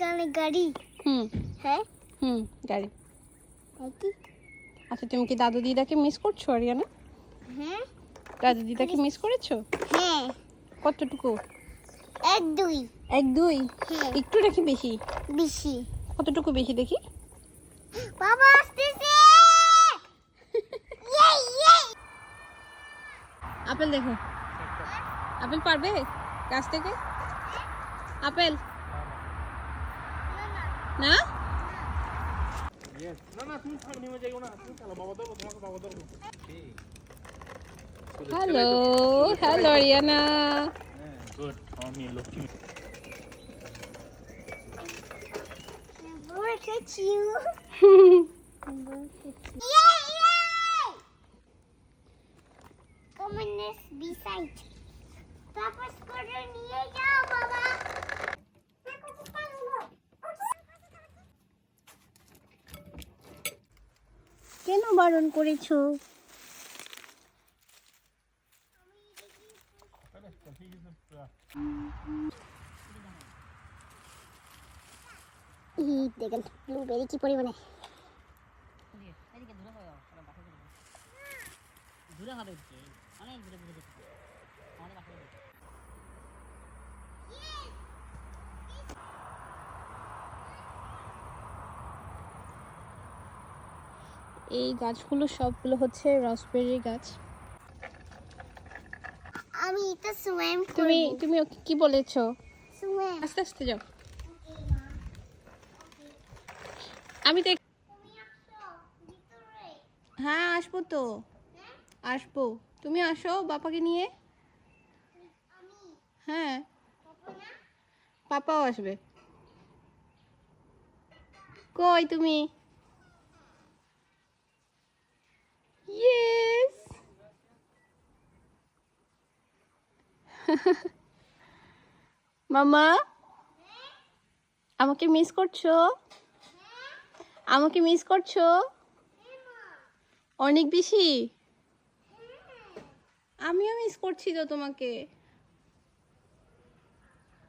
মানে গাড়ি। হুম। হ্যাঁ? হুম গাড়ি। আচ্ছা তুমি কি দাদু দিদাকে মিস করছ আরিয়ানা? হ্যাঁ? দাদু দিদাকে মিস করেছ? হ্যাঁ। কতটুকু? এক দুই। এক দুই? হ্যাঁ। একটু নাকি বেশি। বেশি। কতটুকু বেশি দেখি? বাবা আসতেছে! ইয়ে ইয়ে! আপেল দেখো। আপেল পারবে? গাছ থেকে? আপেল না না না তুমি থাকো নেমে যাইও না তুমি চালো বাবা ধরবো তোমাকে বাবা ধরবো hello hello at you. Yay, this beside. Papa scooter নিয়ে যাও বাবা কেন বারণ করেছ? এই দেখেন ব্লুবেরি কি পরিমাণে। দূরে হবে অনেক দূরে দূরে। আমাদের বাসায় যেতে হবে। এই গাছগুলো সবগুলো হচ্ছে রসবেরি গাছ। আমি এটা সুইম তুমি তুমি ওকে কি বলেছ? সুইম আস্তে আস্তে যাও। আমি ভিতরে। হ্যাঁ আসব তো। আসব। তুমি আসো বাপাকে নিয়ে। হ্যাঁ। পাপাও আসবে। কই তুমি? মামা? আমাকে মিস করছ? আমাকে মিস করছ? অনেক বেশি? আমিও মিস করছি তো তোমাকে।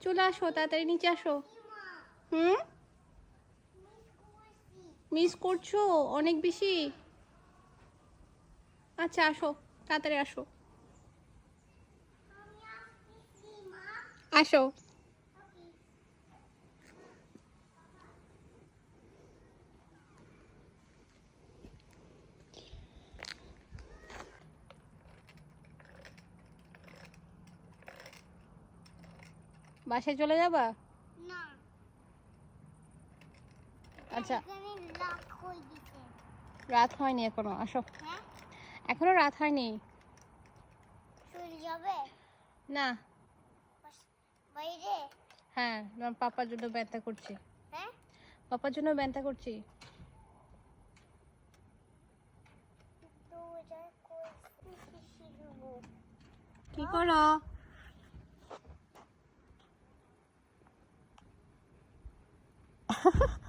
চলে আসো, তাড়াতাড়ি নিচে আসো। হুম? মিস করছ, অনেক বেশি? আচ্ছা আসো, তাড়াতাড়ি আসো। আসো। বাসায় চলে যাবা? না। আচ্ছা। রাত হয়নি এখনও আসো। হ্যাঁ। এখনও রাত হয়নি। যাবে? না। বাইরে? হ্যাঁ আমার পাপার জন্য ব্যথা করছি। হ্যাঁ? পাপার জন্য ব্যথা করছি। কি করো Ha ha ha.